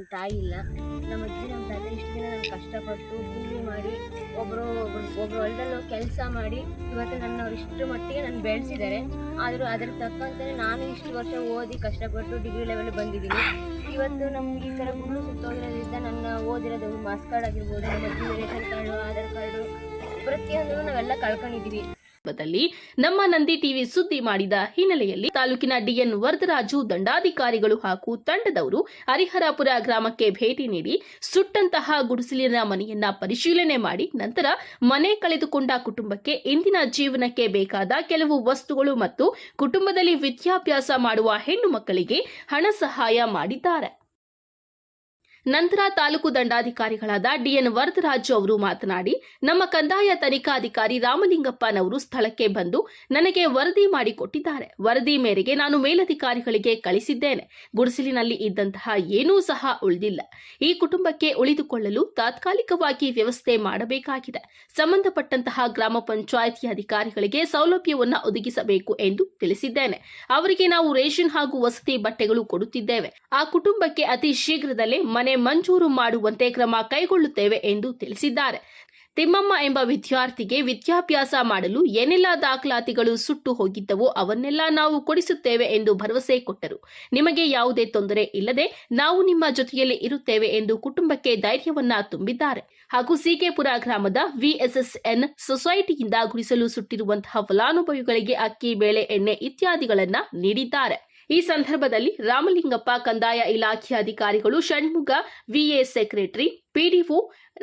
ನನ್ನ ತಾಯಿ ಇಲ್ಲ. ನಮ್ಮ ಅಜ್ಜಿ ನಮ್ಮ ತಾತ ಇಷ್ಟು ದಿನ ನಾನು ಕಷ್ಟಪಟ್ಟು ಕೂಲಿ ಮಾಡಿ ಒಬ್ಬರು ಒಬ್ರು ಹೊಲದಲ್ಲಿ ಕೆಲಸ ಮಾಡಿ, ಇವತ್ತು ನನ್ನ ಇಷ್ಟು ಮಟ್ಟಿಗೆ ನಾನು ಬೆಳೆಸಿದ್ದಾರೆ ಆದರೂ ಅದ್ರ ತಕ್ಕಂತೆ ನಾನು ಇಷ್ಟು ವರ್ಷ ಓದಿ ಕಷ್ಟಪಟ್ಟು ಡಿಗ್ರಿ ಲೆವೆಲ್ ಬಂದಿದ್ದೀನಿ. ಇವತ್ತು ನಮ್ಗೆ ಈ ಥರ ಗುಂಡು ಸುತ್ತೋಗಿರೋದ್ರಿಂದ ನನ್ನ ಓದಿರೋದು ಮಾಸ್ ಕಾರ್ಡ್ ಆಗಿರ್ಬೋದು, ನಮ್ಮ ರೇಷನ್ ಕಾರ್ಡು ಆಧಾರ್ ಕಾರ್ಡು ಪ್ರತಿಯೊಂದು ನಾವೆಲ್ಲ ಕಳ್ಕೊಂಡಿದ್ದೀವಿ ನಮ್ಮ ನಂದಿ ಟಿವಿ ಸುದ್ದಿ ಮಾಡಿದ ಹಿನ್ನೆಲೆಯಲ್ಲಿ ತಾಲೂಕಿನ ಡಿಎನ್ ವರದರಾಜು ದಂಡಾಧಿಕಾರಿಗಳು ಹಾಗೂ ತಂಡದವರು ಹರಿಹರಾಪುರ ಗ್ರಾಮಕ್ಕೆ ಭೇಟಿ ನೀಡಿ ಸುಟ್ಟಂತಹ ಗುಡಿಸಲಿನ ಮನೆಯನ್ನ ಪರಿಶೀಲನೆ ಮಾಡಿ ನಂತರ ಮನೆ ಕಳೆದುಕೊಂಡ ಕುಟುಂಬಕ್ಕೆ ಇಂದಿನ ಜೀವನಕ್ಕೆ ಬೇಕಾದ ಕೆಲವು ವಸ್ತುಗಳು ಮತ್ತು ಕುಟುಂಬದಲ್ಲಿ ವಿದ್ಯಾಭ್ಯಾಸ ಮಾಡುವ ಹೆಣ್ಣು ಮಕ್ಕಳಿಗೆ ಹಣ ಸಹಾಯ ಮಾಡಿದ್ದಾರೆ. ನಂತರ ತಾಲೂಕು ದಂಡಾಧಿಕಾರಿಗಳಾದ ಡಿಎನ್ ವರದರಾಜು ಅವರು ಮಾತನಾಡಿ, ನಮ್ಮ ಕಂದಾಯ ತನಿಖಾಧಿಕಾರಿ ರಾಮಲಿಂಗಪ್ಪನವರು ಸ್ಥಳಕ್ಕೆ ಬಂದು ನನಗೆ ವರದಿ ಮಾಡಿಕೊಟ್ಟಿದ್ದಾರೆ ವರದಿ ಮೇರೆಗೆ ನಾನು ಮೇಲಧಿಕಾರಿಗಳಿಗೆ ಕಳಿಸಿದ್ದೇನೆ. ಗುಡಿಸಲಿನಲ್ಲಿ ಇದ್ದಂತಹ ಏನೂ ಸಹ ಉಳಿದಿಲ್ಲ. ಈ ಕುಟುಂಬಕ್ಕೆ ಉಳಿದುಕೊಳ್ಳಲು ತಾತ್ಕಾಲಿಕವಾಗಿ ವ್ಯವಸ್ಥೆ ಮಾಡಬೇಕಾಗಿದೆ. ಸಂಬಂಧಪಟ್ಟಂತಹ ಗ್ರಾಮ ಪಂಚಾಯಿತಿ ಅಧಿಕಾರಿಗಳಿಗೆ ಸೌಲಭ್ಯವನ್ನು ಒದಗಿಸಬೇಕು ಎಂದು ತಿಳಿಸಿದ್ದೇನೆ. ಅವರಿಗೆ ನಾವು ರೇಷನ್ ಹಾಗೂ ವಸತಿ ಬಟ್ಟೆಗಳು ಕೊಡುತ್ತಿದ್ದೇವೆ. ಆ ಕುಟುಂಬಕ್ಕೆ ಅತಿ ಶೀಘ್ರದಲ್ಲೇ ಮನೆ ಮಂಜೂರು ಮಾಡುವಂತೆ ಕ್ರಮ ಕೈಗೊಳ್ಳುತ್ತೇವೆ ಎಂದು ತಿಳಿಸಿದ್ದಾರೆ. ತಿಮ್ಮಮ್ಮ ಎಂಬ ವಿದ್ಯಾರ್ಥಿಗೆ ವಿದ್ಯಾಭ್ಯಾಸ ಮಾಡಲು ಏನೆಲ್ಲ ದಾಖಲಾತಿಗಳು ಸುಟ್ಟು ಹೋಗಿದ್ದವೋ ಅವನ್ನೆಲ್ಲ ನಾವು ಕೊಡಿಸುತ್ತೇವೆ ಎಂದು ಭರವಸೆ ಕೊಟ್ಟರು. ನಿಮಗೆ ಯಾವುದೇ ತೊಂದರೆ ಇಲ್ಲದೆ ನಾವು ನಿಮ್ಮ ಜೊತೆಯಲ್ಲಿ ಇರುತ್ತೇವೆ ಎಂದು ಕುಟುಂಬಕ್ಕೆ ಧೈರ್ಯವನ್ನ ತುಂಬಿದ್ದಾರೆ. ಹಾಗೂ ಸಿಕೆಪುರ ಗ್ರಾಮದ ವಿಎಸ್ಎಸ್ಎನ್ ಸೊಸೈಟಿಯಿಂದ ಗುಡಿಸಲು ಸುಟ್ಟಿರುವಂತಹ ಫಲಾನುಭವಿಗಳಿಗೆ ಅಕ್ಕಿ, ಬೇಳೆ, ಎಣ್ಣೆ ಇತ್ಯಾದಿಗಳನ್ನ ನೀಡಿದ್ದಾರೆ. ಈ ಸಂದರ್ಭದಲ್ಲಿ ರಾಮಲಿಂಗಪ್ಪ ಕಂದಾಯ ಇಲಾಖೆ ಅಧಿಕಾರಿಗಳು Shanmuga VA secretary, PDO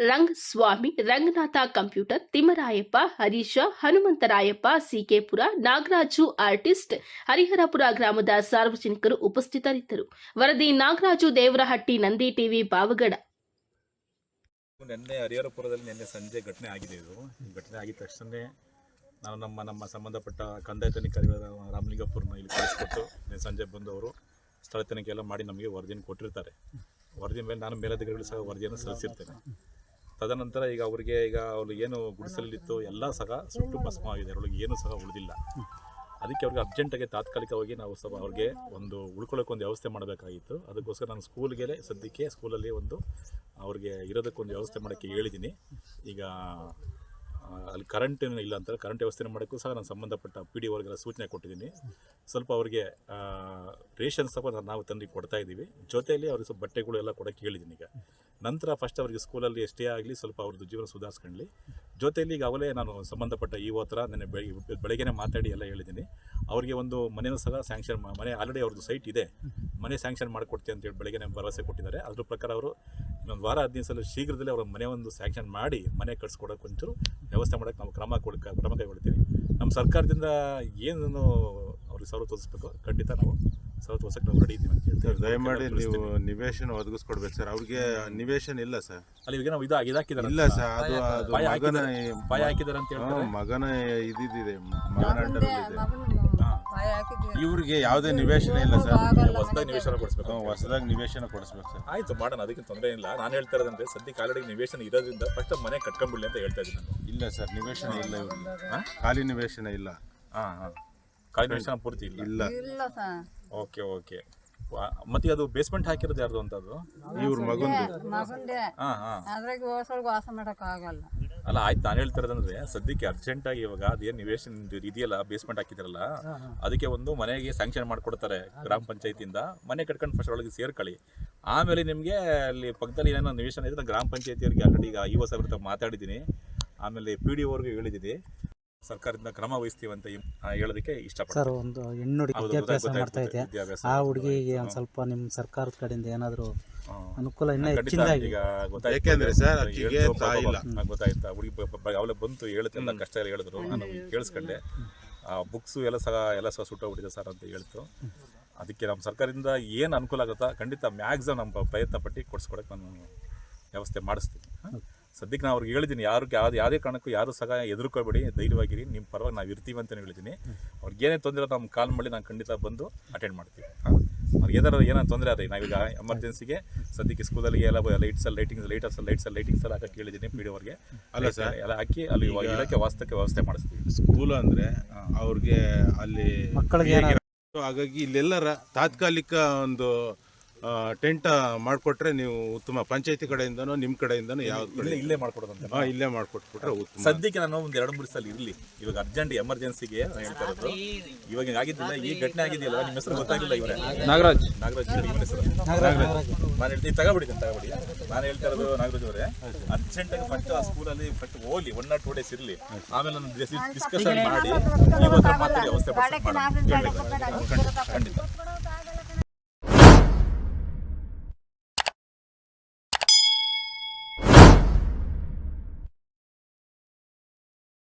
Rang Swamy Ranganatha computer, Thimmarayappa, Harisha, Hanumantharayappa, CKPura, Nagaraju artist, Hariharapura ಗ್ರಾಮದ ಸಾರ್ವಜನಿಕರು ಉಪಸ್ಥಿತರಿದ್ದರು. ವರದಿ ನಾಗರಾಜು ದೇವರಹಟ್ಟಿ, ನಂದಿ ಟಿವಿ, ಬಾವಗಡ. ನಿನ್ನೆ ಹರಿಹರಪುರದಲ್ಲಿ ನಿನ್ನೆ ಸಂಜೆ ಘಟನೆ ಆಗಿದೆ ಇದು. ಘಟನೆ ಆಗಿದ ತಕ್ಷಣ ನಾವು ನಮ್ಮ ನಮ್ಮ ಸಂಬಂಧಪಟ್ಟ ಕಂದಾಯ ತನಿಖಾರಿಗಳ ರಾಮಲಿಂಗಪುರನ ಇಲ್ಲಿ ಕಳಿಸ್ಕೊಟ್ಟು ಸಂಜೆ ಬಂದವರು ಸ್ಥಳ ತನಿಖೆ ಎಲ್ಲ ಮಾಡಿ ನಮಗೆ ವರದಿಯನ್ನು ಕೊಟ್ಟಿರ್ತಾರೆ. ವರದಿ ಮೇಲೆ ನಾನು ಮೇಲಧಿಕಾರಿಗಳು ಸಹ ವರದಿಯನ್ನು ಸಲ್ಲಿಸಿರ್ತೇನೆ. ತದನಂತರ ಈಗ ಅವರಿಗೆ ಈಗ ಅವ್ರು ಏನು ಗುಡಿಸಲಿತ್ತು ಎಲ್ಲ ಸಹ ಸುಟ್ಟು ಭಸ್ಮವಾಗಿದೆ. ಅವರಿಗೆ ಏನು ಸಹ ಉಳಿದಿಲ್ಲ. ಅದಕ್ಕೆ ಅವ್ರಿಗೆ ಅರ್ಜೆಂಟಾಗಿ ತಾತ್ಕಾಲಿಕವಾಗಿ ನಾವು ಸಹ ಅವ್ರಿಗೆ ಒಂದು ಉಳ್ಕೊಳ್ಳೋಕೆ ಒಂದು ವ್ಯವಸ್ಥೆ ಮಾಡಬೇಕಾಗಿತ್ತು. ಅದಕ್ಕೋಸ್ಕರ ನಾನು ಸ್ಕೂಲ್ಗೆ ಸದ್ಯಕ್ಕೆ ಸ್ಕೂಲಲ್ಲಿ ಒಂದು ಅವ್ರಿಗೆ ಇರೋದಕ್ಕೊಂದು ವ್ಯವಸ್ಥೆ ಮಾಡೋಕ್ಕೆ ಹೇಳಿದ್ದೀನಿ. ಈಗ ಅಲ್ಲಿ ಕರೆಂಟ್ ಇಲ್ಲ ಅಂತಾರೆ ಕರೆಂಟ್ ವ್ಯವಸ್ಥೆ ಮಾಡೋಕ್ಕೂ ಸಹ ನಾನು ಸಂಬಂಧಪಟ್ಟ ಪಿ ಡಿ ಅವ್ರಿಗೆಲ್ಲ ಸೂಚನೆ ಕೊಟ್ಟಿದ್ದೀನಿ. ಸ್ವಲ್ಪ ಅವರಿಗೆ ರೇಷನ್ ಸಹ ನಾವು ತಂದು ಕೊಡ್ತಾ ಇದ್ದೀವಿ. ಜೊತೆಯಲ್ಲಿ ಅವ್ರಿಗೆ ಸ್ವಲ್ಪ ಬಟ್ಟೆಗಳು ಎಲ್ಲ ಕೊಡೋಕ್ಕೆ ಹೇಳಿದ್ದೀನಿ ಈಗ. ನಂತರ ಫಸ್ಟ್ ಅವರಿಗೆ ಸ್ಕೂಲಲ್ಲಿ ಎಷ್ಟೇ ಆಗಲಿ, ಸ್ವಲ್ಪ ಅವ್ರದ್ದು ಜೀವನ ಸುಧಾರಿಸ್ಕೊಳ್ಳಿ ಜೊತೆಯಲ್ಲಿ ಈಗ ಅವಲೇ ನಾನು ಸಂಬಂಧಪಟ್ಟ ಈ ಹತ್ರ ನೆನ್ನೆ ಬೆಳಿಗ್ಗೆ ಮಾತಾಡಿ ಎಲ್ಲ ಹೇಳಿದ್ದೀನಿ. ಅವರಿಗೆ ಒಂದು ಮನೆಯೂ ಸಹ ಸ್ಯಾಂಕ್ಷನ್ ಮನೆ ಆಲ್ರೆಡಿ ಅವ್ರದ್ದು ಸೈಟ್ ಇದೆ. ಮನೆ ಸ್ಯಾಂಕ್ಷನ್ ಮಾಡಿಕೊಡ್ತೀವಿ ಅಂತೇಳಿ ಬೆಳಗ್ಗೆ ಭರವಸೆ ಕೊಟ್ಟಿದ್ದಾರೆ. ಅದ್ರ ಪ್ರಕಾರ ಅವರು ಇನ್ನೊಂದು ವಾರ ಹದಿನೈದು ಸಲ ಶೀಘ್ರದಲ್ಲೇ ಅವರ ಮನೆ ಒಂದು ಸ್ಯಾಂಕ್ಷನ್ ಮಾಡಿ ಮನೆ ಕಟ್ಸ್ಕೊಡೋಕೆ ಒಂಚೂರು ವ್ಯವಸ್ಥೆ ಮಾಡೋಕ್ಕೆ ನಾವು ಕ್ರಮ ಕೊಡ ಕ್ರಮ ಕೈಗೊಳ್ತೀವಿ. ನಮ್ಮ ಸರ್ಕಾರದಿಂದ ಏನು ಅವ್ರಿಗೆ ಸವಲತ್ತು ಒದಗಿಸ್ಬೇಕು ಖಂಡಿತ ನಾವು ಸವಲತ್ತು ಹೊಸಕ್ಕೆ ನಾವು ರೆಡಿ ಇದ್ದೀವಿ ಅಂತ ಹೇಳ್ತೀವಿ. ಸರ್ ದಯಮಾಡಿ ನೀವು ನಿವೇಶನ ಒದಗಿಸ್ಕೊಡ್ಬೇಕು ಸರ್. ಅವ್ರಿಗೆ ನಿವೇಶನ ಇಲ್ಲ ಸರ್. ಅಲ್ಲಿ ಈಗ ನಾವು ಇದು ಇದಾಕಿದ್ದಾರೆ ಇಲ್ಲ ಸರ್ ಅದು ಅದು ಮಗನ ಹಾಕಿದ್ದಾರೆ ಪಾಯ ಹಾಕಿದ್ದಾರೆ ಅಂತ ಹೇಳ್ತಾರೆ. ಹ್ಮ್, ಮಗನ ಇದಿದೆ ಮಗನ ಅಂಡರಲ್ಲಿ ಇದೆ. ಇವ್ರಿಗೆ ಯಾವುದೇ ನಿವೇಶನ ಇಲ್ಲ ಸರ್. ಹೊಸದಾಗಿ ನಿವೇಶನ ಕೊಡಿಸ್ಬೇಕು. ಹೊಸದಾಗಿ ನಿವೇಶನ ಕೊಡಿಸ್ಬೇಕು ಸರ್. ಆಯ್ತು ಮಾಡೋಣ ಅದಕ್ಕೆ ತೊಂದರೆ ಇಲ್ಲ. ನಾನು ಹೇಳ್ತಾ ಇರೋದಂದ್ರೆ ಸದ್ಯಕ್ಕೆ ಆಲ್ರೆಡಿ ನಿವೇಶನ ಇರೋದ್ರಿಂದ ಫಸ್ಟ್ ಮನೆ ಕಟ್ಕೊಂಡ್ಬಿಡ್ಲಿ ಅಂತ ಹೇಳ್ತಾ ಇದ್ದೀನಿ ನಾನು. ಇಲ್ಲ ಸರ್ ನಿವೇಶನ ಇಲ್ಲ ಇವ್ರಿಗೆ. ಹಾ? ಖಾಲಿ ನಿವೇಶನ ಇಲ್ಲ. ಹಾಂ ಹಾಂ. ಖಾಲಿ ನಿವೇಶನ ಪೂರ್ತಿ ಇಲ್ಲ. ಇಲ್ಲ. ಇಲ್ಲ ಸರ್. Okay okay. ಮತ್ತೆ ಅದು ಬೇಸ್ಮೆಂಟ್ ಹಾಕಿರೋದು ಯಾರ್ದು ಅಂತ ಅದು? ಇವ್ರ ಮಗಂದು. ಮಗಂದೆ. ಹಾಂ ಹಾಂ. ಅದ್ರಾಗ ಹೋಸೊಳಗೆ ವಾಸ ಮಾಡಕ್ ಆಗಲ್ಲ. ಅಲ್ಲ ಆಯ್ತು ನಾನು ಹೇಳ್ತಿರೋದಂದ್ರೆ ಸದ್ಯಕ್ಕೆ ಸದ್ಯಕ್ಕೆ ಅರ್ಜೆಂಟಾಗಿ ಇವಾಗ ಅದೇನು ನಿವೇಶನ ಇದೆಯಲ್ಲ ಬೇಸ್ಮೆಂಟ್ ಹಾಕಿದಿರಲ್ಲ ಅದಕ್ಕೆ ಒಂದು ಮನೆಗೆ ಸ್ಯಾಂಕ್ಷನ್ ಮಾಡ್ಕೊಡ್ತಾರೆ ಗ್ರಾಮ ಪಂಚಾಯತಿಯಿಂದ. ಮನೆ ಕಟ್ಕೊಂಡು ಫಸ್ಟ್ ಒಳಗೆ ಸೇರ್ಕೊಳ್ಳಿ. ಆಮೇಲೆ ನಿಮಗೆ ಅಲ್ಲಿ ಪಕ್ಕದಲ್ಲಿ ಏನೇನೋ ನಿವೇಶನ ಇದ್ರೆ ಗ್ರಾಮ ಪಂಚಾಯತಿಯವರಿಗೆ ಆಲ್ರೆಡಿ ಈಗ ಇ ಸಾವಿರ ಹತ್ರ ಮಾತಾಡಿದ್ದೀನಿ. ಆಮೇಲೆ ಪಿ ಡಿ ಅವ್ರಿಗೆ ಹೇಳಿದ್ದೀನಿ. ಸರ್ಕಾರದಿಂದ ಕ್ರಮ ವಹಿಸ್ತೀವಿ ಅಂತ ಹೇಳೋದಕ್ಕೆ ಹೇಳೋದಕ್ಕೆ ಸರ್ ಒಂದು ಹೆಣ್ಣು ಹುಡುಗಿ ಹೌದು, ವಿದ್ಯಾಭ್ಯಾಸ ಗೊತ್ತಾಯ್ತು, ಮಾಡ್ತಾ ಇದೆ ವಿದ್ಯಾಭ್ಯಾಸ ಆ ಹುಡುಗಿಗೆ ಒಂದು ಸ್ವಲ್ಪ ನಿಮ್ಮ ಸರ್ಕಾರದ ಕಡೆಯಿಂದ ಏನಾದರೂ. ಅನುಕೂಲ ಇನ್ನೂ ಖಂಡಿತ ಹೆಚ್ಚಿನದಾಗಿ ಈಗ ಗೊತ್ತಾಯ್ತು. ಯಾಕೆಂದ್ರೆ ಸರ್ ಆಕೆಗೆ ಹೇಳ್ತು ತಾಯಿ ಇಲ್ಲ. ಗೊತ್ತಾಯ್ತಾ. ಹುಡುಗಿ ಅವಳೆ ಬಂತು ಹೇಳುತ್ತೆ ಎಲ್ಲ ಕಷ್ಟ ಎಲ್ಲ ಹೇಳಿದ್ರು. ನಾನು ಕೇಳಿಸ್ಕೊಂಡೆ. ಆ ಬುಕ್ಸು ಎಲ್ಲ ಸಹ ಎಲ್ಲ ಸಹ ಸುಟ್ಟೋಗ್ಬಿಟ್ಟಿದೆ ಸರ್ ಅಂತ ಹೇಳ್ತು. ಅದಕ್ಕೆ ನಮ್ಮ ಸರ್ಕಾರದಿಂದ ಏನು ಅನುಕೂಲ ಆಗುತ್ತಾ ಖಂಡಿತ ಮ್ಯಾಕ್ಸಿಮಮ್ ನಮ್ಮ ಪ್ರಯತ್ನ ಪಟ್ಟು ಕೊಡಿಸ್ಕೊಡಕ್ಕೆ ನಾನು ವ್ಯವಸ್ಥೆ ಮಾಡಿಸ್ತೀನಿ. ಹ? ಸದ್ಯಕ್ಕೆ ನಾವು ಅವ್ರಿಗೆ ಹೇಳಿದ್ದೀನಿ ಯಾರು ಯಾವ್ದು ಯಾವುದೇ ಕಾರಣಕ್ಕೂ ಯಾರು ಸಹ ಎದುರ್ಕೋಬೇಡಿ ಧೈರ್ಯವಾಗಿರಿ ನಿಮ್ಮ ಪರವಾಗಿ ನಾವು ಇರ್ತೀವಿ ಅಂತಲೇ ಹೇಳಿದ್ದೀನಿ. ಅವ್ರಿಗೆ ಏನೇ ತೊಂದರೆ ನಮ್ಮ ಕಾಲ್ ಮಾಡಿ ನಾನು ಖಂಡಿತ ಬಂದು ಅಟೆಂಡ್ ಮಾಡ್ತೀವಿ. ಹಾಂ? ಅವ್ರಿಗೆ ಏನಾರು ಏನೋ ತೊಂದರೆ ಆದರೆ ನಾವೀಗ ಎಮರ್ಜೆನ್ಸಿಗೆ ಸದ್ಯಕ್ಕೆ ಸ್ಕೂಲಲ್ಲಿ ಎಲ್ಲ lights lightings lighters lights lightings ಎಲ್ಲ ಹಾಕಕ್ಕೆ ಹೇಳಿದ್ದೀನಿ ಪಿ ಡಿ ಅವ್ರಿಗೆ. ಅಲ್ಲ ಸರ್, ಎಲ್ಲ ಹಾಕಿ ಅಲ್ಲಿ ಇಲಾಖೆ ವಾಸ್ತಕ್ಕೆ ವ್ಯವಸ್ಥೆ ಮಾಡಿಸ್ತೀವಿ. ಸ್ಕೂಲ್ ಅಂದರೆ ಅವ್ರಿಗೆ ಅಲ್ಲಿ ಮಕ್ಕಳಿಗೆ ಹಾಗಾಗಿ ಇಲ್ಲೆಲ್ಲರ ತಾತ್ಕಾಲಿಕ ಒಂದು ಟೆಂಟ್ ಮಾಡಿಕೊಟ್ರೆ ನೀವು ಉತ್ತಮ. ಪಂಚಾಯತಿ ಕಡೆಯಿಂದನೋ ನಿಮ್ಮ ಕಡೆಯಿಂದನೋ ಯಾವ್ದು ಕಡೆ? ಇಲ್ಲೇ ಇಲ್ಲೇ ಮಾಡ್ಕೊಡೋದಂತೆ. ಹಾ, ಇಲ್ಲೇ ಮಾಡಿಕೊಟ್ಬಿಟ್ರೆ ಉತ್ತಮ. ಸದ್ಯಕ್ಕೆ ನಾನು ಒಂದು ಎರಡು ಮೂರು ಸಲ ಇರಲಿ. ಇವಾಗ ಅರ್ಜೆಂಟ್ ಎಮರ್ಜೆನ್ಸಿಗೆ ನಾನು ಹೇಳ್ತಾ ಇರೋದು. ಇವಾಗ ಹಿಂಗ್ ಆಗಿದ್ದಿಲ್ಲ ಈ ಘಟನೆ ಆಗಿದೆಯಲ್ಲ ನಿಮ್ಮ ಹೆಸರು ಗೊತ್ತಾಗಿಲ್ಲ ಇವರೇ ನಾಗರಾಜ್. ನಾಗರಾಜ್ ನಿಮ್ಮ ಹೆಸರು. ನಾಗರಾಜ್. ನಾನು ಹೇಳ್ತೀನಿ ತಗೋಬಿಡಿ ನಾನು ತಗೋಬಿಡಿ. ನಾನು ಹೇಳ್ತಾ ಇರೋದು ನಾಗರಾಜ್ ಅವರೇ ಅರ್ಜೆಂಟ್ ಆಗಿ ಫಸ್ಟ್ ಆ ಸ್ಕೂಲಲ್ಲಿ ಫಸ್ಟ್ ಹೋಗ್ಲಿ. ಒನ್ ಆರ್ ಟೂ ಡೇಸ್ ಇರಲಿ. ಆಮೇಲೆ ನಾನು ಡಿಸ್ಕಷನ್ ಮಾಡಿ. ಇವತ್ತು ಮಾತಾಡಿ ವ್ಯವಸ್ಥೆ ಮಾಡಿ